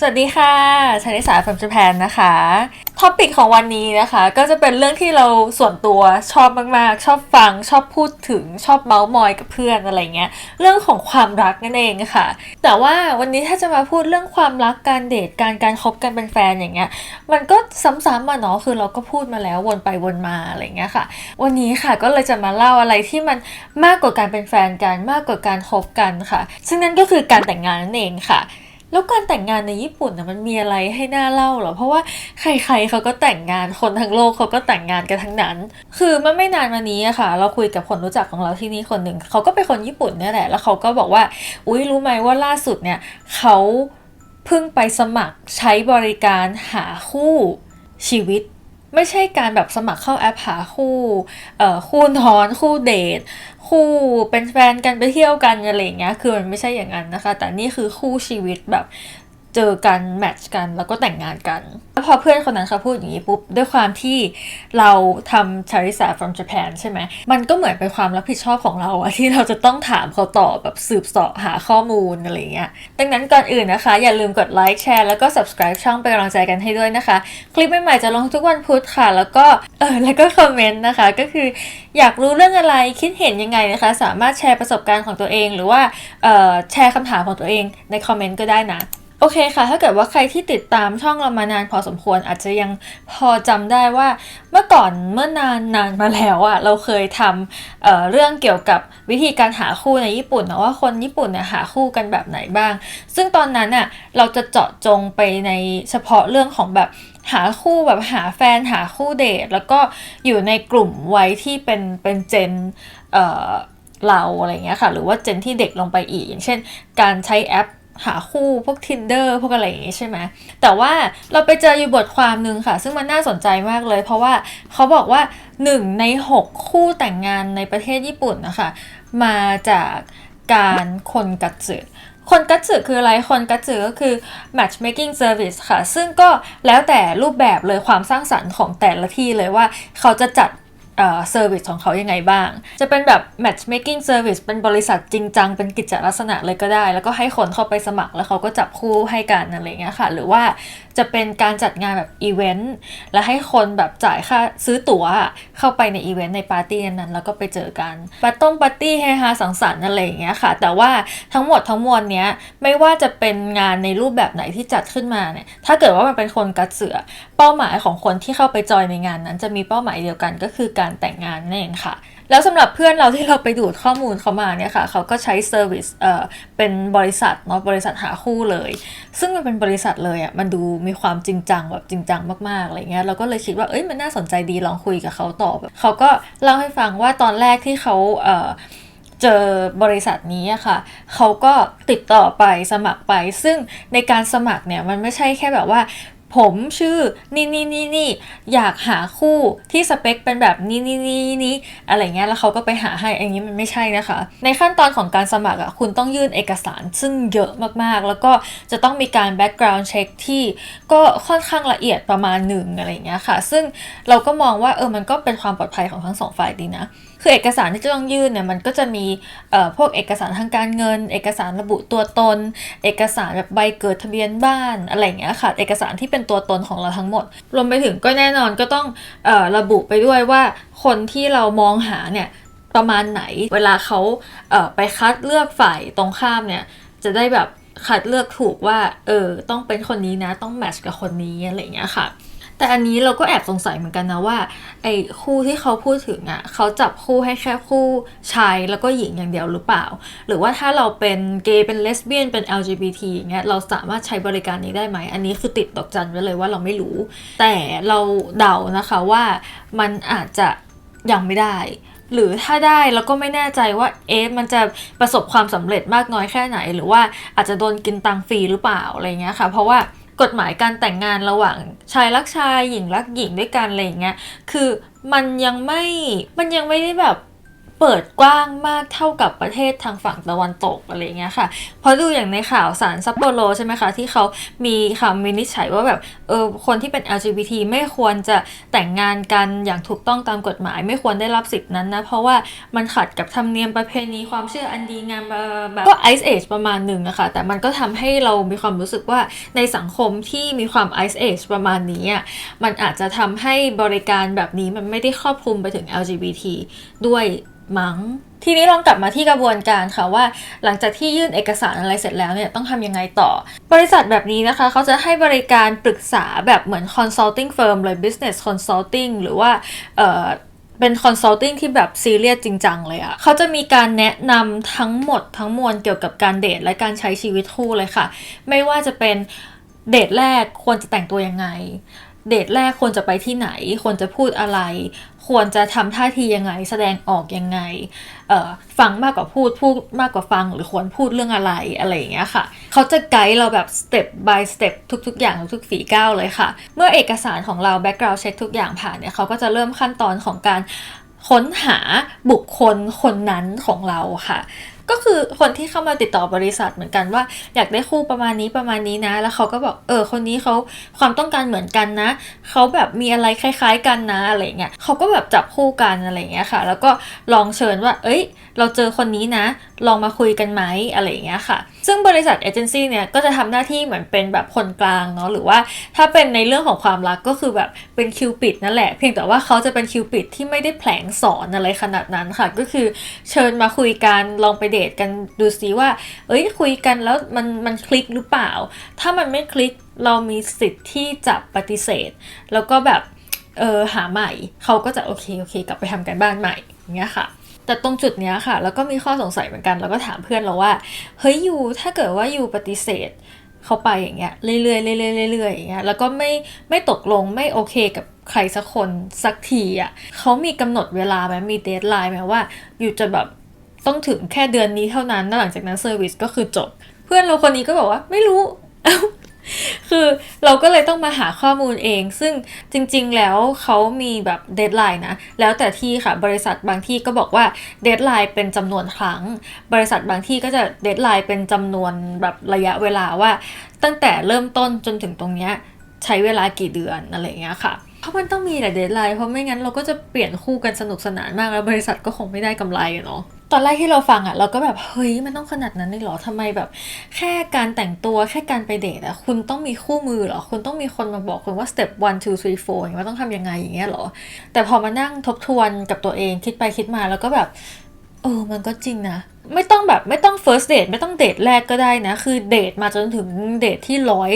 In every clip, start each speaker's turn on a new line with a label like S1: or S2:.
S1: สวัสดีค่ะชนิสา from Japan นะคะ ท็อปิกของวันนี้นะคะ ก็จะเป็นเรื่องที่เราส่วนตัวชอบมาก ๆ ชอบฟัง ชอบพูดถึง ชอบเมาส์มอยกับเพื่อนอะไรเงี้ย เรื่องของความรักนั่นเองค่ะ แต่ว่าวันนี้ถ้าจะมาพูดเรื่องความรัก การเดท การการคบกันเป็นแฟนอย่างเงี้ย มันก็ซ้ำๆมาเนาะ คือเราก็พูดมาแล้ววนไปวนมาอะไรเงี้ยค่ะ วันนี้ค่ะก็เลยจะมาเล่าอะไรที่มันมากกว่าการเป็นแฟนกัน มากกว่าการคบกันค่ะ ซึ่งนั่นก็คือการแต่งงานนั่นเองค่ะ แล้วการแต่งงานในญี่ปุ่นนะมันมีอะไรให้น่าเล่าเหรอ เพราะว่าใครๆเขาก็แต่งงานคนทั้งโลกเขาก็แต่งงานกันทั้งนั้น คือเมื่อไม่นานมานี้อะค่ะ เราคุยกับคนรู้จักของเราที่นี่คนหนึ่งเขาก็เป็นคนญี่ปุ่นเนี่ยแหละแล้วเขาก็บอกว่า อุ้ยรู้ไหมว่าล่าสุดเนี่ยเขาเพิ่งไปสมัครใช้บริการหาคู่ชีวิต ไม่ใช่การแบบสมัครเข้าแอปหาคู่เอ่อคู่นอนคู่เดท คู่เป็นแฟนกันไปเที่ยวกันอะไรอย่างเงี้ยคือมันไม่ใช่อย่างนั้นนะคะ แต่นี่คือคู่ชีวิตแบบ เจอกันแมทช์กันแล้วก็แต่งงานกันแล้วพอเพื่อนคนนั้นเขาพูดอย่างนี้ปุ๊บ ด้วยความที่เราทำชาริสา from Japan ใช่ไหมมันก็เหมือนเป็นความรับผิดชอบของเราอะที่เราจะต้องถามเขาตอบแบบสืบเสาะหาข้อมูลอะไรเงี้ยดังนั้นก่อนอื่นนะคะ อย่าลืมกดไลค์แชร์แล้วก็ subscribe ช่องเป็นกำลังใจกันให้ด้วยนะคะ คลิปใหม่ๆจะลงทุกวันพุธค่ะ แล้วก็เออแล้วก็คอมเมนต์นะคะ ก็คืออยากรู้เรื่องอะไรคิดเห็นยังไงนะคะ สามารถแชร์ประสบการณ์ของตัวเอง หรือว่าเออแชร์คำถามของตัวเองในคอมเมนต์ก็ได้นะ โอเคค่ะ ถ้าเกิดว่าใครที่ติดตามช่องเรามานานพอสมควรอาจจะยังพอจำได้ว่าเมื่อก่อนเมื่อนานนานมาแล้วอะเราเคยทำเเรื่องเกี่ยวกับวิธีการหาคู่ในญี่ปุ่นนะว่าคนญี่ปุ่นเนี่ยหาคู่กันแบบไหนบ้าง ซึ่งตอนนั้นอะเราจะเจาะจงไปในเฉพาะเรื่องของแบบหาคู่แบบหาแฟนหาคู่เดท แล้วก็อยู่ในกลุ่มวัยที่เป็นเป็นเจนเเราอะไรเงี้ยค่ะ หรือว่าเจนที่เด็กลงไปอีก อย่างเช่น การใช้แอป หาคู่พวก Tinder พวกอะไรอย่างงี้ใช่ไหมแต่ว่าเราไปเจออยู่บทความหนึ่งค่ะ ซึ่งมันน่าสนใจมากเลย เพราะว่าเขาบอกว่า 1 ใน 6 คู่แต่งงานในประเทศญี่ปุ่นนะคะ มาจากการคนกัดสึคนกัดสึคืออะไร คนกัดสึก็คือ matchmaking service ค่ะ ซึ่งก็แล้วแต่รูปแบบเลยความสร้างสรรค์ของแต่ละที่เลยว่าเขาจะจัด เซอร์วิสของเขายังไงบ้าง จะเป็นแบบ matchmaking service เป็นบริษัทจริงจัง เป็นกิจลักษณะเลยก็ได้ แล้วก็ให้คนเข้าไปสมัครแล้วเขาก็จับคู่ให้กันอะไรเงี้ยค่ะ หรือว่าจะเป็นการจัดงานแบบอีเวนต์แล้วให้คนแบบจ่ายค่าซื้อตั๋วเข้าไปในอีเวนต์ในปาร์ตี้นั้น แล้วก็ไปเจอกันปาร์ต้งปาร์ตี้เฮฮาสังสรรค์อะไรอย่างเงี้ยค่ะ แต่ว่าทั้งหมดทั้งมวลเนี้ยไม่ว่าจะเป็นงานในรูปแบบไหนที่จัดขึ้นมาเนี่ยถ้าเกิดว่ามันเป็นคนกัดเสือ เป้าหมายของคนที่เข้าไปจอยในงานนั้น จะมีเป้าหมายเดียวกันก็คือการแต่งงานนั่นเองค่ะ แล้วสำหรับเพื่อนเราที่เราไปดูดข้อมูลเขามาเนี่ยค่ะ เขาก็ใช้เซอร์วิสเอ่อเป็นบริษัทเนาะบริษัทหาคู่เลย ซึ่งมันเป็นบริษัทเลยอะ่ะมันดูมีความจริงจังแบบจริงจังมากๆอะไรเงี้ยเราก็เลยคิดว่าเอ้ยมันน่าสนใจดีลองคุยกับเขาต่อแบบเขาก็เล่าให้ฟังว่าตอนแรกที่เขาเอ่อเจอบริษัทนี้อะค่ะ เขาก็ติดต่อไปสมัครไป ซึ่งในการสมัครเนี่ยมันไม่ใช่แค่แบบว่า ผมชื่อนี่นี่นี่นี่อยากหาคู่ที่สเปคเป็นแบบนี้นี่นี่นี่อะไรเงี้ยแล้วเขาก็ไปหาให้อันนี้มันไม่ใช่นะคะ ในขั้นตอนของการสมัครอะคุณต้องยื่นเอกสารซึ่งเยอะมากๆ แล้วก็จะต้องมีการ background check ที่ก็ค่อนข้างละเอียดประมาณหนึ่งอะไรเงี้ยค่ะ ซึ่งเราก็มองว่าเออมันก็เป็นความปลอดภัยของทั้งสองฝ่ายดีนะ คือเอกสารที่จะต้องยื่นเนี่ยมันก็จะมีเอ่อพวกเอกสารทางการเงิน เอกสารระบุตัวตน เอกสารแบบใบเกิดทะเบียนบ้านอะไรอย่างเงี้ยค่ะ เอกสารที่เป็นตัวตนของเราทั้งหมด รวมไปถึงก็แน่นอนก็ต้องเอ่อระบุไปด้วยว่าคนที่เรามองหาเนี่ยประมาณไหน เวลาเขาเอ่อไปคัดเลือกฝ่ายตรงข้ามเนี่ยจะได้แบบคัดเลือกถูกว่าเออต้องเป็นคนนี้นะต้องแมทช์กับคนนี้อะไรอย่างเงี้ยค่ะ แต่อันนี้เราก็แอบสงสัยเหมือนกันนะว่า ไอ้คู่ที่เขาพูดถึงอะ่ะเขาจับคู่ให้แค่คู่ชายแล้วก็หญิงอย่างเดียวหรือเปล่า หรือว่าถ้าเราเป็นเกย์เป็นเลสเบี้ยนเป็น LGBT อย่างเงี้ยเราสามารถใช้บริการนี้ได้ไหม อันนี้คือติดดอกจันไว้เลยว่าเราไม่รู้ แต่เราเดานะคะว่ามันอาจจะยังไม่ได้หรือถ้าได้เราก็ไม่แน่ใจว่าเอ๊ะมันจะประสบความสำเร็จมากน้อยแค่ไหน หรือว่าอาจจะโดนกินตังฟรีหรือเปล่าอะไรเงี้ยค่ะ เพราะว่า กฎหมายการแต่งงานระหว่างชายรักชายหญิงรักหญิงด้วยกันอะไรอย่างเงี้ยคือมันยังไม่มันยังไม่ได้แบบ เปิดกว้างมากเท่ากับประเทศทางฝั่งตะวันตกอะไรเงี้ยค่ะ เพราะดูอย่างในข่าวสารซัปโปโรใช่ไหมคะที่เขามีคำวินิจฉัยว่าแบบเออคนที่เป็น LGBT ไม่ควรจะแต่งงานกันอย่างถูกต้องตามกฎหมาย ไม่ควรได้รับสิทธินั้นนะ เพราะว่ามันขัดกับธรรมเนียมประเพณีความเชื่ออันดีงามแบบก็ไอซ์เอจประมาณหนึ่งนะคะ แต่มันก็ทำให้เรามีความรู้สึกว่าในสังคมที่มีความไอซ์เอจประมาณนี้อะมันอาจจะทำให้บริการแบบนี้มันไม่ได้ครอบคลุมไปถึง LGBT ด้วยมั้ง ทีนี้ลองกลับมาที่กระบวนการค่ะว่า หลังจากที่ยื่นเอกสารอะไรเสร็จแล้วเนี่ยต้องทำยังไงต่อ บริษัทแบบนี้นะคะ เขาจะให้บริการปรึกษาแบบเหมือน consulting firm เลย business consulting หรือว่าเออเป็น consulting ที่แบบซีเรียสจริงจังเลยอะเขาจะมีการแนะนำทั้งหมดทั้งมวลเกี่ยวกับการเดทและการใช้ชีวิตคู่เลยค่ะ ไม่ว่าจะเป็นเดทแรกควรจะแต่งตัวยังไง เดทแรกควรจะไปที่ไหน ควรจะพูดอะไร ควรจะทำท่าทียังไง แสดงออกยังไงเออฟังมากกว่าพูดพูดมากกว่าฟังหรือควรพูดเรื่องอะไรอะไรอย่างเงี้ยค่ะ เขาจะไกด์เราแบบ step by step ทุก ๆ อย่างทุกๆฝีก้าวเลยค่ะ เมื่อเอกสารของเรา background check ทุกอย่างผ่านเนี่ยเขาก็จะเริ่มขั้นตอนของการค้นหาบุคคลคนนั้นของเราค่ะ ก็คือคนที่เข้ามาติดต่อบริษัทเหมือนกันว่า อยากได้คู่ประมาณนี้ประมาณนี้นะ แล้วเขาก็บอกเออคนนี้เขาความต้องการเหมือนกันนะเขาแบบมีอะไรคล้าย ๆ กันนะอะไรเงี้ยเขาก็แบบจับคู่กันอะไรเงี้ยค่ะ แล้วก็ลองเชิญว่า เอ้ย เราเจอคนนี้นะ ลองมาคุยกันไหมอะไรเงี้ยค่ะ ซึ่งบริษัทเอเจนซี่เนี่ยก็จะทำหน้าที่เหมือนเป็นแบบคนกลางเนาะหรือว่าถ้าเป็นในเรื่องของความรักก็คือแบบเป็นคิวปิดนั่นแหละ เพียงแต่ว่าเขาจะเป็นคิวปิดที่ไม่ได้แผลงสอนอะไรขนาดนั้นค่ะ ก็คือเชิญมาคุยกันลองไปเดทกันดูซิว่า เอ้ยคุยกันแล้วมันมันคลิกหรือเปล่า ถ้ามันไม่คลิกเรามีสิทธิ์ที่จะปฏิเสธ แล้วก็แบบเออหาใหม่เขาก็จะโอเคโอเค กลับไปทำกันบ้านใหม่อย่างเงี้ยค่ะแต่ตรงจุดเนี้ยค่ะ แล้วก็มีข้อสงสัยเหมือนกันแล้วก็ถามเพื่อนเราว่าเฮ้ยยูถ้าเกิดว่ายูปฏิเสธเขาไปอย่างเงี้ยเรื่อยๆเรื่อยๆเรื่อยๆอย่างเงี้ยแล้วก็ไม่ไม่ตกลงไม่โอเคกับใครสักคนสักทีอะเขามีกำหนดเวลาไหมมีเดทไลน์ไหมว่าอยู่จะแบบ ต้องถึงแค่เดือนนี้เท่านั้นหลังจากนั้นเซอร์วิสก็คือจบ เพื่อนเราคนนี้ก็บอกว่าไม่รู้ คือเราก็เลยต้องมาหาข้อมูลเอง ซึ่งจริงๆแล้วเขามีแบบเดทไลน์นะ แล้วแต่ที่ค่ะบริษัทบางที่ก็บอกว่าเดทไลน์เป็นจำนวนครั้ง บริษัทบางที่ก็จะเดทไลน์เป็นจำนวนแบบระยะเวลาว่า ตั้งแต่เริ่มต้นจนถึงตรงเนี้ยใช้เวลากี่เดือนอะไรอย่างเงี้ยค่ะ ราะมันต้องมีแหละเดทไลน์เพราะไม่งั้นเราก็จะเปลี่ยนคู่กันสนุกสนานมากแล้วบริษัทก็คงไม่ได้กำไรเนาะตอนแรกที่เราฟังอะเราก็แบบเฮ้ยมันต้องขนาดนั้นเลยเหรอทำไมแบบ แค่การแต่งตัวแค่การไปเดทอะคุณต้องมีคู่มือเหรอคุณต้องมีคนมาบอกคุณว่า step one two three four อย่างว่าต้องทำยังไงอย่างเงี้ยเหรอ แต่พอมานั่งทบทวนกับตัวเองคิดไปคิดมาแล้วก็แบบ ออมันก็จริงนะ ไม่ต้องแบบไม่ต้อง first date ไม่ต้องเดทแรกก็ได้นะ คือเดทมาจนถึงเดทที่ร้อย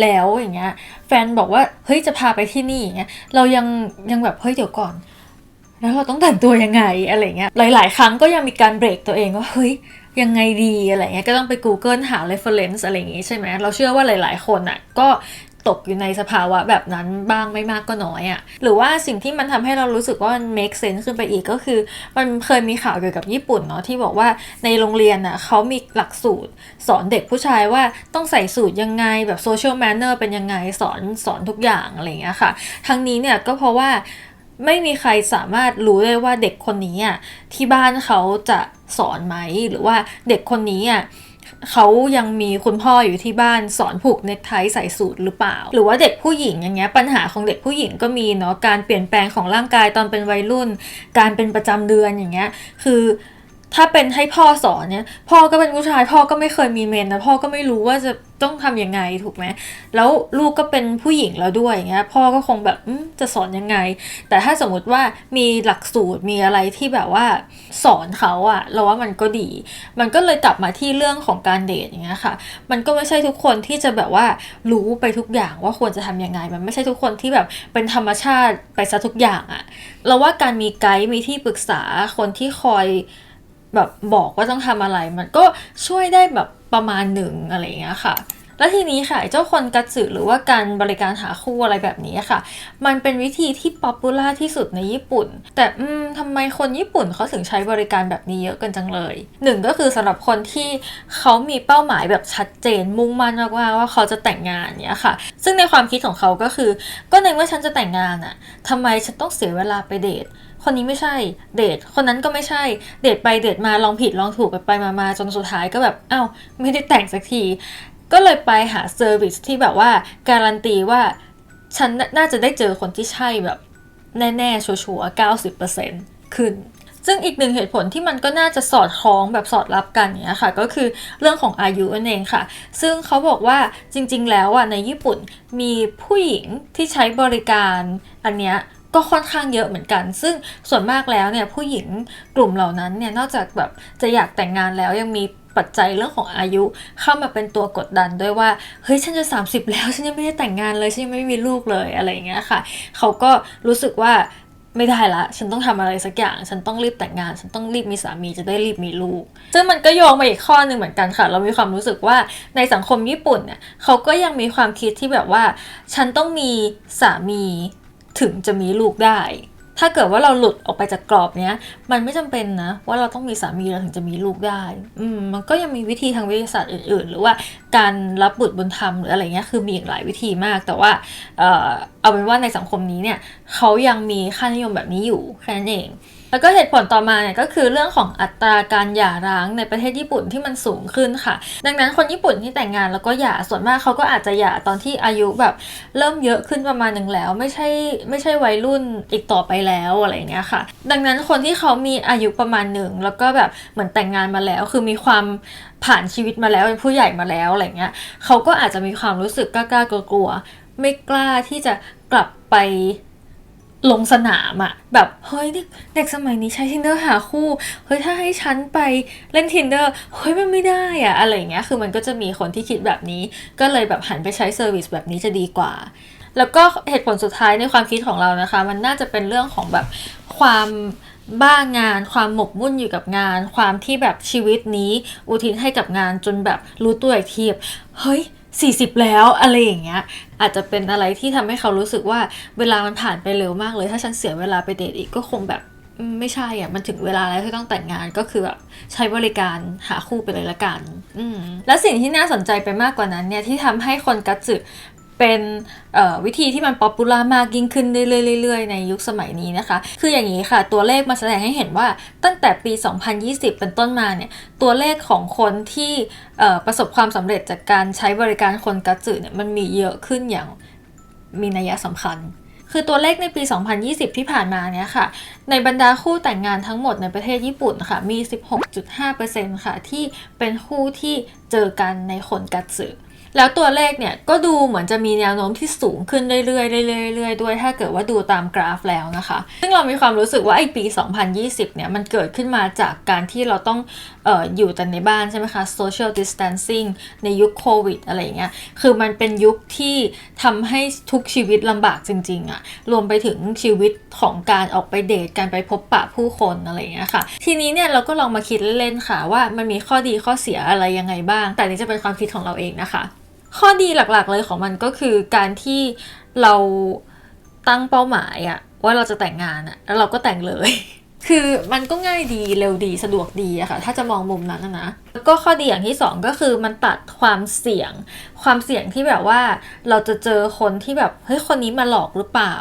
S1: แล้วอย่างเงี้ย แฟนบอกว่าเฮ้ยจะพาไปที่นี่อย่างเงี้ย เรายังยังแบบเฮ้ยเดี๋ยวก่อน แล้วเราต้องแต่งตัวยังไงอะไรเงี้ย หลาย ๆ ครั้งก็ยังมีการเบรกตัวเองว่าเฮ้ยยังไงดีอะไรเงี้ยก็ต้องไป Google หา reference อะไรอย่างงี้ใช่ไหมเราเชื่อว่าหลาย ๆ คนอะก็ ตกอยู่ในสภาวะแบบนั้นบ้างไม่มากก็น้อยอะ่ะหรือว่าสิ่งที่มันทำให้เรารู้สึกว่ามัน make sense ขึ้นไปอีกก็คือ มันเคยมีข่าวเกี่ยวกับญี่ปุ่นเนาะที่บอกว่าในโรงเรียนอะเขามีหลักสูตร สอนเด็กผู้ชายว่าต้องใส่สูตรยังไงแบบ social manner เป็นยังไงสอนสอนทุกอย่างอะไรเงี้ยค่ะ ทั้งนี้เนี่ยก็เพราะว่าไม่มีใครสามารถรู้ได้ว่าเด็กคนนี้อะที่บ้านเขาจะสอนไหมหรือว่าเด็กคนนี้อะ เขายังมีคุณพ่ออยู่ที่บ้านสอนผูกเน็กไทใส่สูตรหรือเปล่า หรือว่าเด็กผู้หญิงอย่างเงี้ยปัญหาของเด็กผู้หญิงก็มีเนาะการเปลี่ยนแปลงของร่างกายตอนเป็นวัยรุ่น การเป็นประจำเดือนอย่างเงี้ยคือ ถ้าเป็นให้พ่อสอนเนี่ย พ่อก็เป็นผู้ชาย พ่อก็ไม่เคยมีเมนนะพ่อก็ไม่รู้ว่าจะต้องทำยังไงถูกไหมแล้วลูกก็เป็นผู้หญิงแล้วด้วยอย่างเงี้ยพ่อก็คงแบบจะสอนยังไง แต่ถ้าสมมติว่ามีหลักสูตรมีอะไรที่แบบว่าสอนเขาอะเราว่ามันก็ดี มันก็เลยกลับมาที่เรื่องของการเดทอย่างเงี้ยค่ะ มันก็ไม่ใช่ทุกคนที่จะแบบว่ารู้ไปทุกอย่างว่าควรจะทำยังไง มันไม่ใช่ทุกคนที่แบบเป็นธรรมชาติไปซะทุกอย่างอะเราว่าการมีไกด์มีที่ปรึกษาคนที่คอย แบบบอกว่าต้องทำอะไร มันก็ช่วยได้แบบประมาณหนึ่งอะไรเงี้ยค่ะ แล้วทีนี้ค่ะเจ้าคนกัตสึหรือว่าการบริการหาคู่อะไรแบบนี้ค่ะ มันเป็นวิธีที่ป๊อปปูล่าที่สุดในญี่ปุ่น แต่อืมทำไมคนญี่ปุ่นเขาถึงใช้บริการแบบนี้เยอะกันจังเลยหนึ่งก็คือสำหรับคนที่เขามีเป้าหมายแบบชัดเจนมุ่งมั่นมากๆว่าเขาจะแต่งงานเนี้ยค่ะ ซึ่งในความคิดของเขาก็คือ ก็ในเมื่อฉันจะแต่งงานอะทำไมฉันต้องเสียเวลาไปเดทคนนี้ไม่ใช่เดท คนนั้นก็ไม่ใช่เดทไปเดทมาลองผิดลองถูกไปไปมามาจนสุดท้ายก็แบบอ้าวไม่ได้แต่งสักที ก็เลยไปหาเซอร์วิสที่แบบว่าการันตีว่าฉันน่าจะได้เจอคนที่ใช่แบบแน่ๆ ชัวร์ๆ90%ขึ้น ซึ่งอีกหนึ่งเหตุผลที่มันก็น่าจะสอดคล้องแบบสอดรับกันเนี้ยค่ะ ก็คือเรื่องของอายุนั่นเองค่ะ ซึ่งเขาบอกว่าจริงๆ แล้วอะในญี่ปุ่นมีผู้หญิงที่ใช้บริการอันเนี้ย ก็ค่อนข้างเยอะเหมือนกัน ซึ่งส่วนมากแล้วเนี่ยผู้หญิงกลุ่มเหล่านั้นเนี่ยนอกจากแบบจะอยากแต่งงานแล้วยังมีปัจจัยเรื่องของอายุเข้ามาเป็นตัวกดดันด้วยว่าเฮ้ยฉันจะ 30 แล้วฉันยังไม่ได้แต่งงานเลยฉันยังไม่มีลูกเลยอะไรอย่างเงี้ยค่ะ เขาก็รู้สึกว่าไม่ได้ละ ฉันต้องทำอะไรสักอย่าง ฉันต้องรีบแต่งงาน ฉันต้องรีบมีสามีจะได้รีบมีลูก ซึ่งมันก็โยงมาอีกข้อหนึ่งเหมือนกันค่ะ เรามีความรู้สึกว่าในสังคมญี่ปุ่นเนี่ยเขาก็ยังมีความคิดที่แบบว่า ฉันต้องมีสามี ถึงจะมีลูกได้ ถ้าเกิดว่าเราหลุดออกไปจากกรอบเนี้ย มันไม่จำเป็นนะ ว่าเราต้องมีสามีเราถึงจะมีลูกได้ อืมมันก็ยังมีวิธีทางวิทยาศาสตร์อื่น ๆ หรือว่าการรับบุตรบุญธรรมหรืออะไรเงี้ยคือมีอีกหลายวิธีมาก แต่ว่าเอ่อเอาเป็นว่าในสังคมนี้เนี่ยเขายังมีค่านิยมแบบนี้อยู่แค่นั้นเอง แล้วก็เหตุผลต่อมาเนี่ยก็คือเรื่องของอัตราการหย่าร้างในประเทศญี่ปุ่นที่มันสูงขึ้นค่ะ ดังนั้นคนญี่ปุ่นที่แต่งงานแล้วก็หย่าส่วนมากเขาก็อาจจะหย่าตอนที่อายุแบบเริ่มเยอะขึ้นประมาณหนึ่งแล้ว ไม่ใช่ไม่ใช่วัยรุ่นอีกต่อไปแล้วอะไรเงี้ยค่ะ ดังนั้นคนที่เขามีอายุประมาณหนึ่งแล้วก็แบบเหมือนแต่งงานมาแล้ว คือมีความผ่านชีวิตมาแล้วเป็นผู้ใหญ่มาแล้วอะไรเงี้ยเขาก็อาจจะมีความรู้สึกกล้าๆกลัวๆไม่กล้าที่จะกลับไป ลงสนามอะแบบเฮ้ยเด็กเด็กสมัยนี้ใช้ tinder หาคู่เฮ้ยถ้าให้ฉันไปเล่น tinder เฮ้ยมันไม่ได้อะอะไรอย่างเงี้ยคือมันก็จะมีคนที่คิดแบบนี้ ก็เลยแบบหันไปใช้เซอร์วิสแบบนี้จะดีกว่า แล้วก็เหตุผลสุดท้ายในความคิดของเรานะคะ มันน่าจะเป็นเรื่องของแบบความบ้างาน ความหมกมุ่นอยู่กับงาน ความที่แบบชีวิตนี้อุทิศให้กับงานจนแบบรู้ตัวอีกทีบเฮ้ย 40 แล้วอะไรอย่างเงี้ยอาจจะเป็นอะไรที่ทำให้เขารู้สึกว่าเวลามันผ่านไปเร็วมากเลย ถ้าฉันเสียเวลาไปเดทอีกก็คงแบบไม่ใช่อะมันถึงเวลาแล้วที่ต้องแต่งงานก็คือแบบใช้บริการหาคู่ไปเลยละกัน อืมและสิ่งที่น่าสนใจไปมากกว่านั้นเนี่ยที่ทำให้คนกัตสึ เป็นวิธีที่มันป๊อปปูล่ามากยิ่งขึ้นเรื่อยๆ ในยุคสมัยนี้นะคะ คืออย่างนี้ค่ะ ตัวเลขมาแสดงให้เห็นว่าตั้งแต่ปี 2020 เป็นต้นมาเนี่ย ตัวเลขของคนที่ประสบความสำเร็จจากการใช้บริการคนกัตสึเนี่ยมันมีเยอะขึ้นอย่างมีนัยสำคัญ คือตัวเลขในปี 2020 ที่ผ่านมาเนี่ยค่ะ ในบรรดาคู่แต่งงานทั้งหมดในประเทศญี่ปุ่นค่ะ มี 16.5%ค่ะ ที่เป็นคู่ที่เจอกันในคนกัตสึ แล้วตัวเลขเนี่ยก็ดูเหมือนจะมีแนวโน้มที่สูงขึ้นเรื่อยๆเรื่อยๆเรื่อยๆด้วย ถ้าเกิดว่าดูตามกราฟแล้วนะคะ ซึ่งเรามีความรู้สึกว่าไอ้ปี 2020 เนี่ยมันเกิดขึ้นมาจากการที่เราต้องเอออยู่แต่ในบ้านใช่ไหมคะ social distancing ในยุคโควิดอะไรเงี้ย คือมันเป็นยุคที่ทำให้ทุกชีวิตลำบากจริงๆอะรวมไปถึงชีวิตของการออกไปเดทการไปพบปะผู้คนอะไรเงี้ยค่ะ ทีนี้เนี่ยเราก็ลองมาคิดเล่นๆค่ะว่ามันมีข้อดีข้อเสียอะไรยังไงบ้าง แต่นี่จะเป็นความคิดของเราเองนะคะ ข้อดีหลักๆเลยของมันก็คือการที่เราตั้งเป้าหมายอะว่าเราจะแต่งงานอะแล้วเราก็แต่งเลย คือมันก็ง่ายดีเร็วดีสะดวกดีอะค่ะ ถ้าจะมองมุมนั้นนะแล้วก็ข้อดีอย่างที่สองก็คือมันตัดความเสี่ยง ความเสี่ยงที่แบบว่าเราจะเจอคนที่แบบเฮ้ยคนนี้มาหลอกหรือเปล่า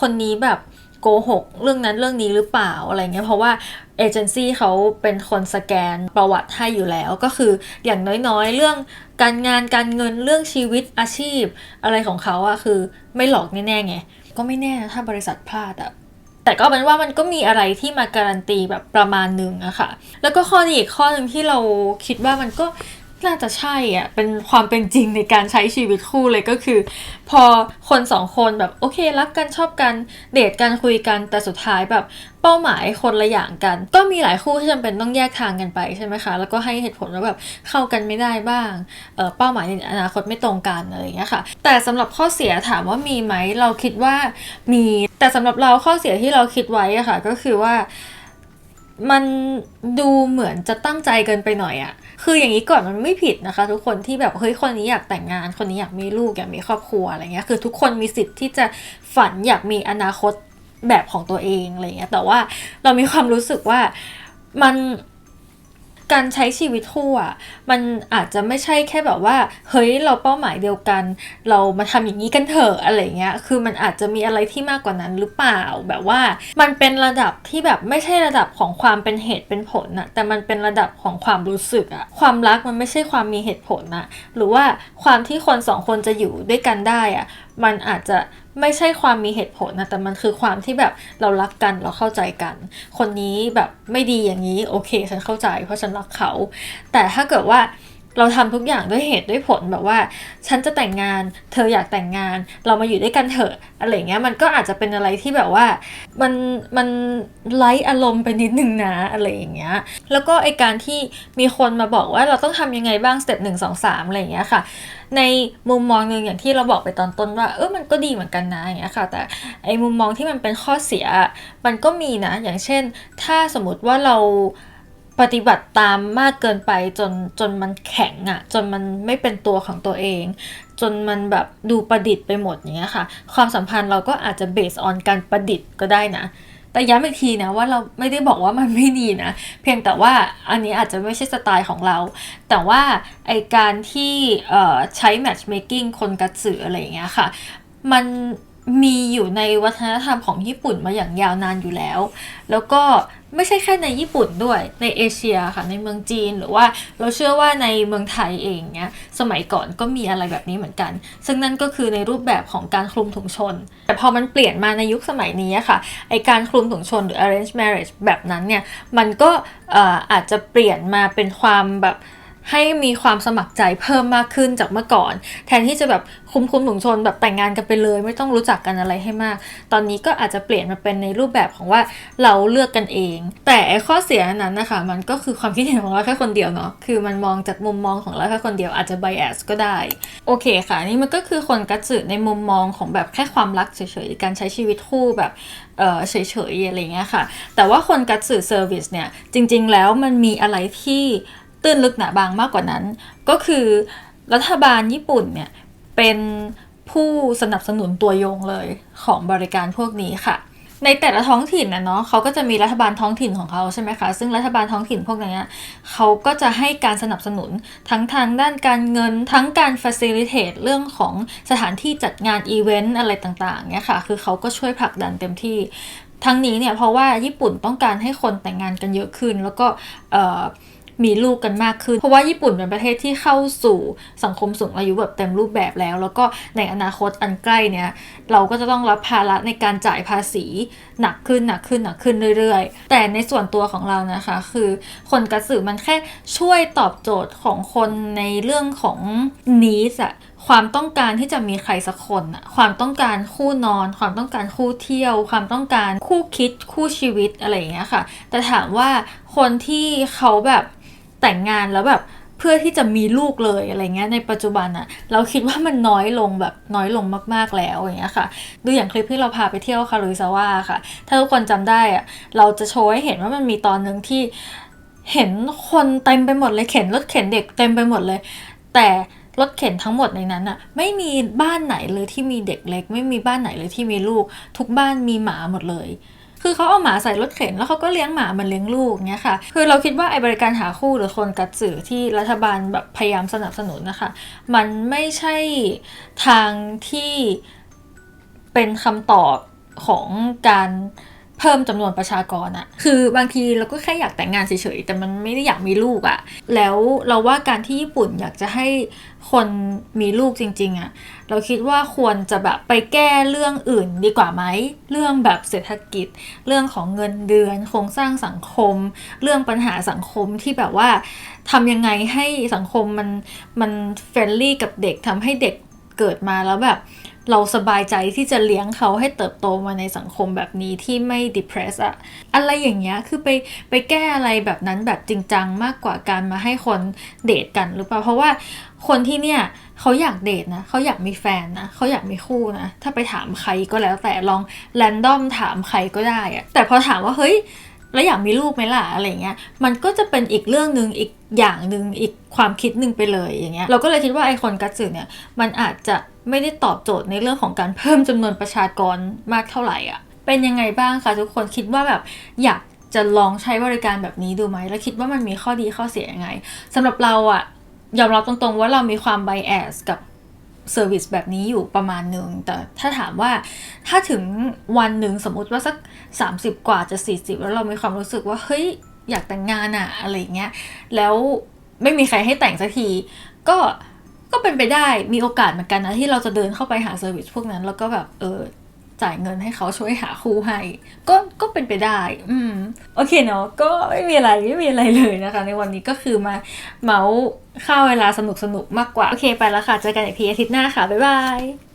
S1: คนนี้แบบ โกหกเรื่องนั้นเรื่องนี้หรือเปล่าอะไรเงี้ยเพราะว่าเอเจนซี่เขาเป็นคนสแกนประวัติให้อยู่แล้วก็คืออย่างน้อยๆ เรื่องการงานการเงินเรื่องชีวิตอาชีพ อะไรของเขาอะคือไม่หลอกแน่ๆไงก็ไม่แน่นะถ้าบริษัทพลาดอะแต่ก็เป็นว่ามันก็มีอะไรที่มาการันตีแบบประมาณหนึ่งอะค่ะ แล้วก็ข้อดีอีกข้อหนึ่งที่เราคิดว่ามันก็ น่าจะใช่อะ เป็นความเป็นจริงในการใช้ชีวิตคู่เลยก็คือ พอคนสองคนแบบโอเครักกันชอบกันเดทกันคุยกันแต่สุดท้ายแบบเป้าหมายคนละอย่างกัน ก็มีหลายคู่ที่จำเป็นต้องแยกทางกันไปใช่ไหมคะ แล้วก็ให้เหตุผลว่าแบบเข้ากันไม่ได้บ้างเออเป้าหมายในอนาคตไม่ตรงกันอะไรอย่างเงี้ยค่ะ แต่สำหรับข้อเสียถามว่ามีไหมเราคิดว่ามี แต่สำหรับเราข้อเสียที่เราคิดไว้อะค่ะ ก็คือว่ามันดูเหมือนจะตั้งใจเกินไปหน่อยอะ คืออย่างนี้ก่อนมันไม่ผิดนะคะ ทุกคนที่แบบเฮ้ยคนนี้อยากแต่งงานคนนี้อยากมีลูกอยากมีครอบครัวอะไรเงี้ยคือทุกคนมีสิทธิ์ที่จะฝันอยากมีอนาคตแบบของตัวเองอะไรเงี้ยแต่ว่าเรามีความรู้สึกว่ามัน การใช้ชีวิตคู่อะมันอาจจะไม่ใช่แค่แบบว่า เฮ้ยเราเป้าหมายเดียวกัน เรามาทำอย่างนี้กันเถอะอะไรเงี้ยคือมันอาจจะมีอะไรที่มากกว่านั้นหรือเปล่าแบบว่า มันเป็นระดับที่แบบไม่ใช่ระดับของความเป็นเหตุเป็นผลอะแต่มันเป็นระดับของความรู้สึกอะความรักมันไม่ใช่ความมีเหตุผลอะหรือว่าความที่คนสองคนจะอยู่ด้วยกันได้อะมันอาจจะ ไม่ใช่ความมีเหตุผลนะแต่มันคือความที่แบบเรารักกันเราเข้าใจกัน คนนี้แบบไม่ดีอย่างนี้โอเค ฉันเข้าใจ เพราะฉันรักเขา แต่ถ้าเกิดว่า เราทำทุกอย่างด้วยเหตุด้วยผลแบบว่า ฉันจะแต่งงาน เธออยากแต่งงาน เรามาอยู่ด้วยกันเถอะอะไรเงี้ยมันก็อาจจะเป็นอะไรที่แบบว่ามันมันไล่อารมณ์ไปนิดนึงนะอะไรอย่างเงี้ยแล้วก็ไอการที่มีคนมาบอกว่าเราต้องทำยังไงบ้างสเต็ปหนึ่งสองสามอะไรอย่างเงี้ยค่ะ ในมุมมองหนึ่งอย่างที่เราบอกไปตอนต้นว่าเออมันก็ดีเหมือนกันนะอย่างเงี้ยค่ะ แต่ไอมุมมองที่มันเป็นข้อเสียมันก็มีนะ อย่างเช่น ถ้าสมมติว่าเรา ปฏิบัติตามมากเกินไปจนจนมันแข็งอะ่ะ จนมันไม่เป็นตัวของตัวเอง จนมันแบบดูประดิษฐ์ไปหมดอย่างเงี้ยค่ะ ความสัมพันธ์เราก็อาจจะเบสออนการประดิษฐ์ก็ได้นะ แต่ย้ำอีกทีนะว่าเราไม่ได้บอกว่ามันไม่ดีนะ เพียงแต่ว่าอันนี้อาจจะไม่ใช่สไตล์ของเรา แต่ว่าไอการที่ใช้ matchmaking คนกัดสืออะไรอย่างเงี้ยค่ะ มัน มีอยู่ในวัฒนธรรมของญี่ปุ่นมาอย่างยาวนานอยู่แล้ว แล้วก็ไม่ใช่แค่ในญี่ปุ่นด้วย ในเอเชียค่ะ ในเมืองจีน หรือว่าเราเชื่อว่าในเมืองไทยเองเนี้ย สมัยก่อนก็มีอะไรแบบนี้เหมือนกัน ซึ่งนั่นก็คือในรูปแบบของการคลุมถุงชน แต่พอมันเปลี่ยนมาในยุคสมัยนี้ค่ะ ไอการคลุมถุงชนหรือ arranged marriage แบบนั้นเนี่ย มันก็อาจจะเปลี่ยนมาเป็นความแบบ ให้มีความสมัครใจเพิ่มมากขึ้นจากเมื่อก่อน แทนที่จะแบบคุ้มคุมถุงชนแบบแต่งงานกันไปเลย ไม่ต้องรู้จักกันอะไรให้มาก ตอนนี้ก็อาจจะเปลี่ยนมาเป็นในรูปแบบของว่าเราเลือกกันเอง แต่ข้อเสียนั้นนะคะ มันก็คือความคิดเห็นของเราแค่คนเดียวเนาะคือมันมองจากมุมมองของเราแค่คนเดียวอาจจะ bias ก็ได้ โอเคค่ะ นี่มันก็คือคนกัตสึในมุมมองของแบบแค่ความรักเฉยๆการใช้ชีวิตคู่แบบเเฉยๆอะไรเงี้ยค่ะ แต่ว่าคนกัตสึเซอร์วิสเนี่ย จริงๆแล้วมันมีอะไรที่ ตื้นลึกหนาบางมากกว่านั้น ก็คือรัฐบาลญี่ปุ่นเนี่ยเป็นผู้สนับสนุนตัวยงเลยของบริการพวกนี้ค่ะ ในแต่ละท้องถิ่นนะเนาะเขาก็จะมีรัฐบาลท้องถิ่นของเขาใช่ไหมคะ ซึ่งรัฐบาลท้องถิ่นพวกนี้เขาก็จะให้การสนับสนุนทั้งทางด้านการเงินทั้งการ facilitate เรื่องของสถานที่จัดงานอีเวนต์อะไรต่างๆเนี่ยค่ะ คือเขาก็ช่วยผลักดันเต็มที่ทั้งนี้เนี่ยเพราะว่าญี่ปุ่นต้องการให้คนแต่งงานกันเยอะขึ้น แล้วก็ มีลูกกันมากขึ้น เพราะว่าญี่ปุ่นเป็นประเทศที่เข้าสู่สังคมสูงอายุแบบเต็มรูปแบบแล้ว แล้วก็ในอนาคตอันใกล้เนี้ยเราก็จะต้องรับภาระในการจ่ายภาษีหนักขึ้นหนักขึ้นหนักขึ้นเรื่อย ๆ แต่ในส่วนตัวของเรานะคะ คือคนกระสือมันแค่ช่วยตอบโจทย์ของคนในเรื่องของนิสอะความต้องการที่จะมีใครสักคนอะความต้องการคู่นอน ความต้องการคู่เที่ยว ความต้องการคู่คิดคู่ชีวิตอะไรอย่างเงี้ยค่ะ แต่ถามว่าคนที่เขาแบบ แต่งงานแล้วแบบเพื่อที่จะมีลูกเลยอะไรเงี้ยในปัจจุบันอะเราคิดว่ามันน้อยลงแบบน้อยลงมากๆแล้วอย่างเงี้ยค่ะ ดูอย่างคลิปที่เราพาไปเที่ยวคารุยซาวะค่ะ ถ้าทุกคนจำได้อะเราจะโชว์ให้เห็นว่ามันมีตอนหนึ่งที่เห็นคนเต็มไปหมดเลยเข็นรถเข็นเด็กเต็มไปหมดเลย แต่รถเข็นทั้งหมดในนั้นอะไม่มีบ้านไหนเลยที่มีเด็กเล็ก ไม่มีบ้านไหนเลยที่มีลูก ทุกบ้านมีหมาหมดเลย คือเขาเอาหมาใส่รถเข็นแล้วเขาก็เลี้ยงหมามันเลี้ยงลูกเนี้ยค่ะ คือเราคิดว่าไอ้บริการหาคู่หรือคนกัดสื่อที่รัฐบาลแบบพยายามสนับสนุนนะคะ มันไม่ใช่ทางที่เป็นคำตอบของการ เพิ่มจำนวนประชากรอะคือบางทีเราก็แค่อยากแต่งงานเฉยๆ แต่มันไม่ได้อยากมีลูกอะแล้วเราว่าการที่ญี่ปุ่นอยากจะให้คนมีลูกจริง ๆอะเราคิดว่าควรจะแบบไปแก้เรื่องอื่นดีกว่าไหม เรื่องแบบเศรษฐกิจ เรื่องของเงินเดือน โครงสร้างสังคม เรื่องปัญหาสังคมที่แบบว่าทำยังไงให้สังคมมันมันเฟรนลี่กับเด็กทำให้เด็กเกิดมาแล้วแบบ เราสบายใจที่จะเลี้ยงเขาให้เติบโตมาในสังคมแบบนี้ที่ไม่ depress อะอะไรอย่างเงี้ยคือไปไปแก้อะไรแบบนั้นแบบจริงจังมากกว่าการมาให้คนเดทกันหรือเปล่าเพราะว่าคนที่เนี่ยเขาอยากเดทนะเขาอยากมีแฟนนะเขาอยากมีคู่นะถ้าไปถามใครก็แล้วแต่ลองแรนดอมถามใครก็ได้อะแต่พอถามว่าเฮ้ยแล้วอยากมีลูกไหมล่ะอะไรเงี้ย มันก็จะเป็นอีกเรื่องหนึ่งอีกอย่างหนึ่งอีกความคิดหนึ่งไปเลยอย่างเงี้ย เราก็เลยคิดว่าไอคอนกัตสึเนี่ยมันอาจจะ ไม่ได้ตอบโจทย์ในเรื่องของการเพิ่มจำนวนประชากรมากเท่าไหร่อะ เป็นยังไงบ้างคะทุกคนคิดว่าแบบอยากจะลองใช้บริการแบบนี้ดูไหม แล้วคิดว่ามันมีข้อดีข้อเสียยังไงสำหรับเราอะยอมรับตรงๆว่าเรามีความ bias กับเซอร์วิสแบบนี้อยู่ประมาณหนึ่ง แต่ถ้าถามว่าถ้าถึงวันหนึ่งสมมุติว่าสัก 30 กว่าจะ 40 แล้วเรามีความรู้สึกว่า เฮ้ย อยากแต่งงานอะอะไรเงี้ย แล้วไม่มีใครให้แต่งสักที ก็ ก็เป็นไปได้มีโอกาสเหมือนกันนะที่เราจะเดินเข้าไปหาเซอร์วิสพวกนั้น แล้วก็แบบเออจ่ายเงินให้เขาช่วยหาคู่ให้ ก็ก็เป็นไปได้ อืม โอเคเนาะก็ไม่มีอะไรไม่มีอะไรเลยนะคะ ในวันนี้ก็คือมาเมาส์ข้าวเวลาสนุกสนุกมากกว่า โอเคไปแล้วค่ะ เจอกันอีกทีอาทิตย์หน้าค่ะ บ๊ายบาย